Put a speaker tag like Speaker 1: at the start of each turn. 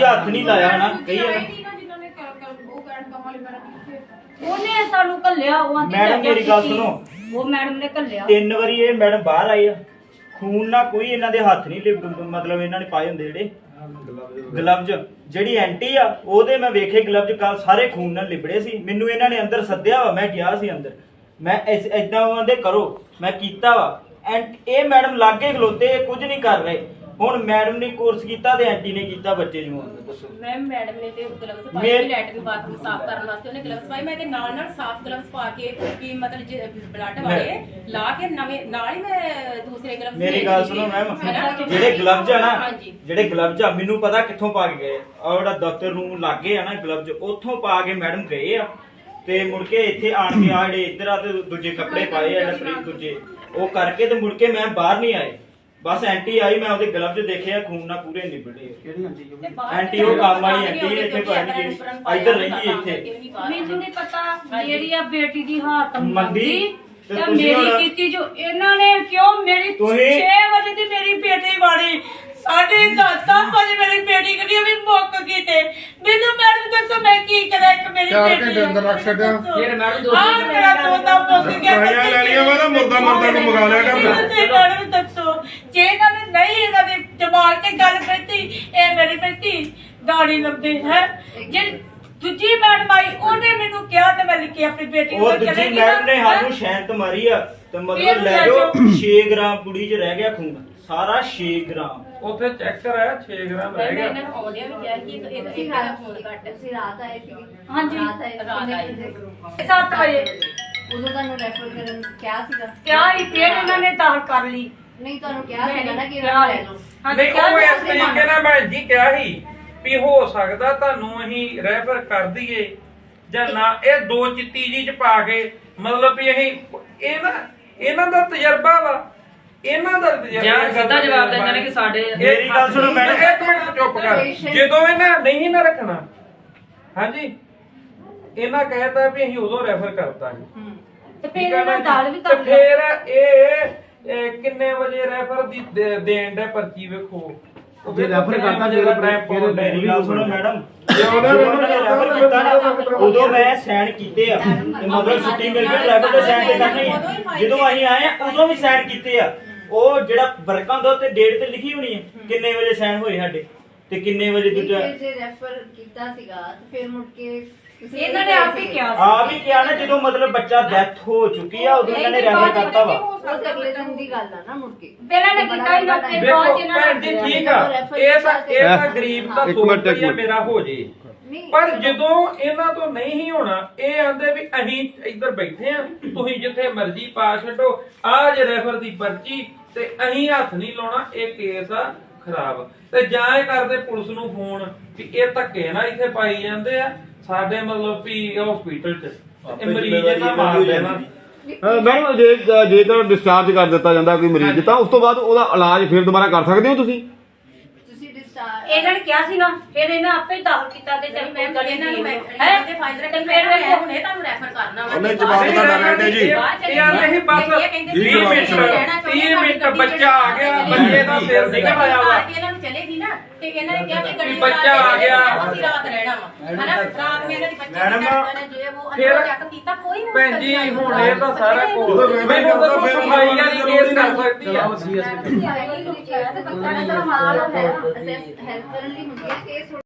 Speaker 1: ਤੁਸੀਂ ਹੱਥ ਨਹੀਂ ਲਾਇਆ ਨਾ ਕਹੀ ਨਾ।
Speaker 2: ਕਿੱਥੇ
Speaker 3: ਉਹਨੇ ਸਾਨੂੰ ਕੱਲਿਆ ਉਹ ਆਂਦੀ
Speaker 1: ਮੈਡਮ, ਮੇਰੀ ਗੱਲ ਸੁਣੋ।
Speaker 3: ਉਹ ਮੈਡਮ ਨੇ ਕੱਲਿਆ
Speaker 1: ਤਿੰਨ ਵਾਰੀ ਇਹ ਮੈਡਮ ਬਾਹਰ ਆਈ ਆ। ਖੂਨ ਨਾਲ ਕੋਈ ਇਹਨਾਂ ਦੇ ਹੱਥ ਨਹੀਂ ਲਿਪ ਮਤਲਬ ਇਹਨਾਂ ਨੇ ਪਾਏ ਹੁੰਦੇ ਜਿਹੜੇ। ਗਲਵਜ। ਜਿਹੜੀ ਐਂਟੀ ਆ ਉਹਦੇ ਮੈਂ ਵੇਖੇ ਗਲਵਜ ਕੱਲ ਸਾਰੇ ਖੂਨ ਨਾਲ ਲਿਬੜੇ ਸੀ। ਮੈਨੂੰ ਇਹਨਾਂ ਨੇ ਅੰਦਰ ਸੱਦਿਆ ਵਾ ਮੈਂ ਗਿਆ ਸੀ ਅੰਦਰ। ਮੈਂ ਇਦਾਂ ਉਹਦੇ ਕਰੋ ਮੈਂ ਕੀਤਾ ਵਾ। ਐਂਡ ਇਹ ਮੈਡਮ ਲਾਗੇ ਖਲੋਤੇ ਇਹ ਕੁਝ ਨਹੀਂ ਕਰ ਰਹੇ। ਹੁਣ ਮੈਡਮ ਨੇ ਕੋਰਸ ਕੀਤਾ ਤੇ ਐਂਟੀ ਨੇ ਕੀਤਾ ਬੱਚੇ ਨੂੰ ਦੱਸੋ।
Speaker 4: ਮੈਮ ਮੈਡਮ ਨੇ ਤੇ ਗਲਵਸ ਪਾਏ
Speaker 1: ਮੇਰ-
Speaker 4: ਲੈਟਰਿਨ ਬਾਥਰੂਮ ਸਾਫ਼ ਕਰਨ ਵਾਸਤੇ। ਉਹਨੇ ਗਲਵਸ ਪਾਏ ਮੈਂ ਤੇ ਨਾਲ ਨਾਲ ਸਾਫ਼ ਗਲਵਸ ਪਾ ਕੇ ਕਿ ਮਤਲਬ ਬਲੱਡ ਵਾਲੇ ਲਾ ਕੇ ਨਵੇਂ ਨਾਲ ਹੀ ਮੈਂ ਦੂਸਰੇ ਗਲਵਸ
Speaker 1: ਮੇਰੀ ਗੱਲ ਸੁਣੋ ਮੈਮ ਜਿਹੜੇ ਗਲਵਜ ਆ ਨਾ
Speaker 4: ਹਾਂਜੀ।
Speaker 1: ਜਿਹੜੇ ਗਲਵਜ ਆ ਮੈਨੂੰ ਪਤਾ ਕਿੱਥੋਂ ਪਾ ਕੇ ਗਏ ਆ। ਜਿਹੜਾ ਦਫ਼ਤਰ ਨੂੰ ਲਾਗੇ ਆ ਨਾ ਗਲਵਜ ਉੱਥੋਂ ਪਾ ਕੇ ਮੈਡਮ ਗਏ ਆ। ਤੇ ਮੁੜ ਕੇ ਇੱਥੇ ਆਣ ਕੇ ਆ ਜਿਹੜੇ ਇੱਧਰ ਆ ਤੇ ਦੂਜੇ ਕੱਪੜੇ ਪਾਏ ਆ ਜਿਹੜੇ ਫਰੀ ਦੂਜੇ। ਉਹ ਕਰਕੇ ਤੇ ਮੁੜ ਕੇ ਮੈਂ ਬਾਹਰ ਨਹੀਂ ਆਏ। ਬਸ ਐਂਟੀ ਆਈ ਮੈਂ ਉਹਦੇ ਗਲਵਜ ਦੇਖੇ ਆ ਖੂਨ ਨਾਲ ਪੂਰੇ ਨਿਬੜੇ
Speaker 5: ਕਿਹੜੀ ਆਂਟੀ
Speaker 1: ਆਂਟੀ ਉਹ ਕੰਮ ਵਾਲੀ ਆਂਟੀ ਇੱਥੇ ਪਤਾ ਨੀ ਕਿਹੜੀ- ਇੱਧਰ ਰਹਿੰਦੀ ਇੱਥੇ।
Speaker 3: ਮੈਨੂੰ ਨਹੀਂ ਪਤਾ ਮੇਰੀ ਆ ਬੇਟੀ ਦੀ ਹਾਲਤ
Speaker 1: ਮੰਦੀ ਤੇ
Speaker 3: ਤੇ
Speaker 1: ਤੁਸੀਂ
Speaker 3: ਮੇਰੀ
Speaker 1: ਹੁਣ-
Speaker 3: ਕੀਤੀ ਜੋ ਇਹਨਾਂ ਨੇ ਕਿਉਂ ਮੇਰੀ
Speaker 1: ਤੁਸੀਂ-
Speaker 3: 6 ਵਜੇ ਦੀ ਮੇਰੀ ਬੇਟੀ ਵਾਲੀ ਸਾਢੇ 10 ਵਜੇ ਮੇਰੀ ਬੇਟੀ ਕਦੀ ਵੀ ਮੁੱਕ ਗਈ ਤੇ? ਮੈਨੂੰ ਮੈਡਮ ਦੱਸੋ ਮੈਂ ਕੀ ਕਰਾਂ ਇੱਕ ਮੇਰੀ
Speaker 6: ਚਾਰ
Speaker 3: ਬੇਟੀ
Speaker 6: ਘੰਟੇ ਅੰਦਰ ਰੱਖ ਛੱਡਿਆ।
Speaker 7: ਫਿਰ ਮੈਡਮ ਦੋ
Speaker 3: ਆ ਮੇਰਾ ਤੋਤਾ ਮੁੱਕ ਗਿਆ
Speaker 6: ਦਵਾਈਆਂ ਲੈ ਲਈਆਂ ਵਾ ਮੁਰਦਾ ਮਰਦਾ ਨੂੰ ਮੰਗਾ ਲਿਆ ਕਰ।
Speaker 3: ਮੈਨੂੰ ਤੇ ਮੈਡਮ ਦੱਸੋ। ਜੇ ਇਹਨਾਂ ਨੇ ਨਹੀਂ ਇਹਨਾਂ ਦੇ ਦਿਮਾਗ ਤੇ ਗੱਲ ਕੀਤੀ ਇਹ ਮੇਰੀ ਬੇਟੀ ਗਾੜੀ ਲੱਭਦੇ ਹੈ। ਜੇ ਦੂਜੀ ਮੈਡਮ ਆਈ ਉਹਨੇ ਮੈਨੂੰ ਕਿਹਾ ਤੇ ਮੈਂ ਲਿਖੀ ਆਪਣੀ ਬੇਟੀ
Speaker 1: ਉਹ
Speaker 3: ਨੂੰ
Speaker 1: ਦੂਜੀ ਮੈਡਮ ਨੇ।
Speaker 3: ਨਾ,
Speaker 1: ਸਾਨੂੰ ਸ਼ੈਂਤ ਮਾਰੀ ਆ ਤੇ ਮਤਲਬ ਲੈ ਜਾਓ
Speaker 3: ਜਾਓ।
Speaker 1: 6 ਗ੍ਰਾਮ ਕੁੜੀ 'ਚ ਰਹਿ ਗਿਆ ਖੂਨ। ਸਾਰਾ 6 ਗ੍ਰਾਮ।
Speaker 5: ਉੱਥੇ ਚੈੱਕ ਕਰਾਇਆ 6 ਗ੍ਰਾਮ
Speaker 4: ਮੈਂ
Speaker 5: ਰਹਿ ਗਿਆ।
Speaker 4: ਇਹਨਾਂ ਨੂੰ ਆਉਂਦਿਆਂ ਵੀ ਕਿਹਾ ਕਿ ਇੱਕ ਇੱਕ
Speaker 2: ਰਾਤ
Speaker 4: ਫੋਨ ਕੱਟ
Speaker 2: ਤੁਸੀਂ ਰਾਤ ਆਏ ਸੀ
Speaker 3: ਹਾਂਜੀ।
Speaker 2: ਰਾਤ ਆਏ ਸੀ
Speaker 4: ਰਾਤ
Speaker 2: ਕਿੰਨੇ
Speaker 4: ਆਏ।
Speaker 2: ਵਜੇ?
Speaker 3: ਸੱਤ ਵਜੇ।
Speaker 2: ਉਦੋਂ ਤੁਹਾਨੂੰ ਰੈਫਰ ਕਰਨ ਕਿਹਾ ਸੀਗਾ?
Speaker 3: ਕਿਆ ਹੀ ਫਿਰ ਇਹਨਾਂ ਨੇ ਦਾਖਲ ਕਰ ਲਈ।
Speaker 2: ਨਹੀਂ ਤੁਹਾਨੂੰ ਕਿਹਾ
Speaker 3: ਨਹੀਂ,
Speaker 2: ਸੀਗਾ ਨਾ ਕਿ
Speaker 3: ਕਿਹਾ
Speaker 2: ਇਹਨਾਂ ਨੂੰ
Speaker 3: ਹੈ।
Speaker 2: ਲੈ ਲਓ।
Speaker 3: ਹਾਂਜੀ,
Speaker 5: ਨਹੀਂ
Speaker 3: ਕਿਹਾ
Speaker 5: ਉਹ
Speaker 3: ਸੀ
Speaker 5: ਇਸ
Speaker 3: ਅਸੀਂ
Speaker 5: ਤਰੀਕੇ ਨਾਲ ਮੈਂ ਜੀ ਕਿਹਾ ਸੀ ਵੀ ਹੋ ਸਕਦਾ ਤੁਹਾਨੂੰ ਅਸੀਂ ਰੈਫਰ ਕਰ ਦਈਏ ਜਾਂ ਨਾ ਇਹ ਦੋ ਚਿੱਟੀ ਜੀ ਚ ਪਾ ਕੇ ਮਤਲਬ ਵੀ ਅਸੀਂ ਇਹਨਾਂ ਇਹਨਾਂ ਦਾ ਤਜਰਬਾ ਵਾ। ਇਹਨਾਂ ਦਾ ਤਜਰਬਾ
Speaker 7: ਜਾਂ ਸਿੱਧਾ ਜਵਾਬ ਦਿੰਦੇ ਨੇ ਕਿ ਸਾਡੇ
Speaker 1: ਮੇਰੀ ਗੱਲ ਸੁਣੋ ਮੈਡਮ।
Speaker 5: ਇੱਕ ਮਿੰਟ ਚੁੱਪ ਕਰ। ਜਦੋਂ ਇਹਨਾਂ ਨਹੀਂ ਨਾ ਰੱਖਣਾ ਹਾਂਜੀ ਇਹਨਾਂ ਕਹਿਤਾ ਵੀ ਅਸੀਂ ਉਦੋਂ ਰੈਫਰ ਕਰਤਾ ਜੀ
Speaker 3: ਤੇ ਫਿਰ
Speaker 5: ਠੀਕ ਆ ਨਾ
Speaker 3: ਇਹਨਾਂ
Speaker 5: ਜੀ?
Speaker 3: ਦਾਲ ਵੀ
Speaker 5: ਤੇ
Speaker 3: ਕਰ
Speaker 5: ਇਹ ਕਿੰਨੇ ਵਜੇ ਰੈਫਰ ਦੀ ਦੇ- ਦੇਣ ਦਾ ਪਰਚੀ ਵੇਖੋ। ਉਹ
Speaker 6: ਜੇ
Speaker 5: ਵੇਖੋ
Speaker 6: refer
Speaker 5: ਕਿੰਨੇ
Speaker 6: ਕਰਤਾ
Speaker 5: ਵਜੇ ਦਾ
Speaker 6: ਫਿਰ-
Speaker 5: time
Speaker 6: ਫਿਰ-
Speaker 5: ਪਾਉਣ ਡਿਆ।
Speaker 1: ਮੇਰੀ ਗੱਲ ਸੁਣੋ ਮੈਡਮ।
Speaker 6: ਜੇ ਉਹਨੇ
Speaker 1: ਜਦੋਂ
Speaker 6: refer
Speaker 1: ਉਹਨੇ
Speaker 6: ਕਰਤਾ
Speaker 1: refer
Speaker 6: ਫਿਰ
Speaker 1: ਕੀਤਾ ਨਾ,
Speaker 6: refer
Speaker 1: ਉਦੋਂ ਮੈਂ ਸਾਈਨ ਕੀਤੇ ਆ। ਤੇ ਮਤਲਬ ਛੁੱਟੀ ਮਿਲ ਗਈ ਰੈਫਰ ਤੇ ਸਾਈਨ ਤੇ ਕਰਨੀ ਆ ਜਦੋਂ ਅਸੀਂ ਆਏ ਆ ਉਦੋਂ ਵੀ ਸਾਈਨ ਕੀਤੇ ਆ। ਉਹ ਜਿਹੜਾ ਵਰਕਾਂ ਹੁੰਦਾ ਤੇ ਡੇਟ ਤੇ ਲਿਖੀ ਹੋਣੀ ਹੈ ਕਿੰਨੇ ਵਜੇ ਸਾਈਨ ਹੋਏ ਸਾਡੇ? ਤੇ ਕਿੰਨੇ ਵਜੇ ਦੂਜਾ
Speaker 2: ਜੇ ਰੈਫਰ ਕੀਤਾ ਸੀਗਾ ਤੇ ਫਿਰ ਮੁੜ ਕੇ ਤੁਸੀਂ
Speaker 3: ਇਹਨਾਂ ਨੇ ਆਪ ਹੀ ਕਿਹਾ
Speaker 1: ਆ ਵੀ ਕਿਹਾ ਨਾ ਜਦੋਂ ਮਤਲਬ ਬੱਚਾ ਡੈਥ ਹੋ ਚੁੱਕੀ ਆ ਉਦੋਂ ਇਹਨਾਂ ਨੇ ਰੈਫਰ ਕਰਤਾ ਵਾ।
Speaker 2: ਉਹ ਤਾਂ ਅਗਲੇ ਦਿਨ ਦੀ ਗੱਲ ਆ ਨਾ ਮੁੜ ਕੇ।
Speaker 3: ਪਹਿਲਾਂ ਨੇ ਕੀਤਾ ਹੀ ਨਾ ਫਿਰ
Speaker 5: ਵੇਖੋ
Speaker 3: ਬਾਅਦ ਚ ਇਹਨਾਂ
Speaker 5: ਭੈਣ ਜੀ
Speaker 3: ਨੇ
Speaker 5: ਠੀਕ ਆ। ਇਹ ਤਾਂ ਇਹ ਤਾਂ ਗਰੀਬ ਦਾ
Speaker 6: ਇੱਕ ਮਿੰਟ,
Speaker 5: ਸੋਚ
Speaker 6: ਇੱਕ
Speaker 5: ਹੀ ਆ
Speaker 6: ਮਿੰਟ।
Speaker 5: ਮੇਰਾ ਹੋ ਜੇ।
Speaker 2: ਨਹੀਂ
Speaker 5: ਪਰ ਜਦੋਂ ਇਹਨਾਂ ਤੋਂ ਨਹੀਂ ਹੀ ਹੋਣਾ ਇਹ ਆਂਦੇ ਵੀ ਅਸੀਂ ਇੱਧਰ ਬੈਠੇ ਆ ਤੁਸੀਂ ਜਿੱਥੇ ਮਰਜ਼ੀ ਪਾ ਛੱਡੋ। ਆਹ ਜੇ ਰੈਫਰ ਦੀ ਪਰਚੀ ਤੇ ਅਸੀਂ ਹੱਥ ਨਹੀਂ ਲਾਉਣਾ ਇਹ ਕੇਸ ਆ। ਖਰਾਬ। ਤੇ ਜਾਂ ਇਹ ਕਰਦੇ ਪੁਲਿਸ ਨੂੰ ਫੋਨ ਵੀ ਇਹ ਧੱਕੇ ਨਾ ਇੱਥੇ ਪਾਈ ਜਾਂਦੇ ਆ ਸਾਡੇ ਮਤਲਬ ਵੀ ਹਸਪੀਟਲ 'ਚ। ਇਹ ਮਰੀਜ਼ ਇਹਨਾਂ ਮਾਰ ਦੇਣਾ
Speaker 6: ਮੈਡਮ ਜੇ ਜੇਕਰ ਡਿਸਚਾਰਜ ਕਰ ਦਿੱਤਾ ਜਾਂਦਾ ਕੋਈ ਮਰੀਜ਼ ਤਾਂ ਉਸ ਤੋਂ ਬਾਅਦ ਉਹਦਾ ਇਲਾਜ ਫਿਰ ਦੁਬਾਰਾ ਕਰ ਸਕਦੇ ਹੋ ਤੁਸੀਂ?
Speaker 2: ਤੁਸੀਂ ਡਿਸਟਾਰ
Speaker 3: ਇਹਨਾਂ ਨੇ ਕਿਹਾ ਸੀ ਨਾ ਫਿਰ ਇਹਨਾਂ ਆਪੇ ਹੀ ਦਾਖਲ ਕੀਤਾ ਤੇ
Speaker 4: ਨਹੀਂ
Speaker 3: ਚੱਲ
Speaker 4: ਮੈਮ
Speaker 3: ਗਲੀ
Speaker 4: ਇਹਨਾਂ ਨੂੰ ਮੈਂ
Speaker 3: ਹੈ?
Speaker 4: ਤੇ ਫਾਈਲ
Speaker 3: ਤੇ ਫਿਰ
Speaker 4: ਮੈਂ ਹੁਣੇ ਤੁਹਾਨੂੰ ਰੈਫਰ ਕਰਨਾ ਵਾ।
Speaker 6: ਉਹਨੇ ਜਵਾਬ
Speaker 5: ਨਹੀਂ,
Speaker 6: ਤੁਹਾਡਾ
Speaker 5: ਨਹੀਂ,
Speaker 6: ਰਹਿੰਦੇ ਜੀ।
Speaker 5: ਇਹ ਆਂਦੇ ਸੀ ਬਸ
Speaker 4: ਇਹ ਕਹਿੰਦੇ
Speaker 5: 20 ਮਿੰਟ 30 ਮਿੰਟ ਬੱਚਾ ਆ ਗਿਆ ਬੱਚੇ ਦਾ ਸਿਰ ਨਿਕਲ ਆਇਆ ਵਾ।
Speaker 4: ਇਹਨਾਂ ਨੂੰ ਚਲੇਗੀ ਨਾ ਤੇ ਇਹਨਾਂ ਨੇ ਕਿਹਾ ਕਿ
Speaker 5: ਬੱਚਾ ਆ ਗਿਆ।
Speaker 4: ਅਸੀਂ ਰਾਤ ਰਹਿਣਾ ਵਾ। ਹਨਾ? ਰਾਤ ਨੂੰ ਇਹਨਾਂ ਦੀ ਬੱਚੇ
Speaker 1: ਮੈਡਮ,
Speaker 5: ਫਿਰ
Speaker 4: ਚੈੱਕ ਕੀਤਾ ਕੋਈ
Speaker 5: ਭੈਣ ਜੀ ਹੁਣ ਇਹ ਤਾਂ ਸਾਰਾ ਕੁਝ ਮੈਨੂੰ
Speaker 6: ਤਾਂ ਫਿਰ
Speaker 5: ਸਫ਼ਾਈ ਵਾਲੀ ਕੇਸ ਕਰ ਸਕਦੀ ਆ।
Speaker 2: ਤੁਸੀਂ ਆਈ ਨਹੀਂ ਕਿਹਾ ਤੇ ਬੱਚਾ ਦਾ ਮਾਲ ਹੈ ਅਸੈਸ ਹੈਲਪ ਕਰਨ ਲਈ ਹੁੰਦੀ ਹੈ ਕੇਸ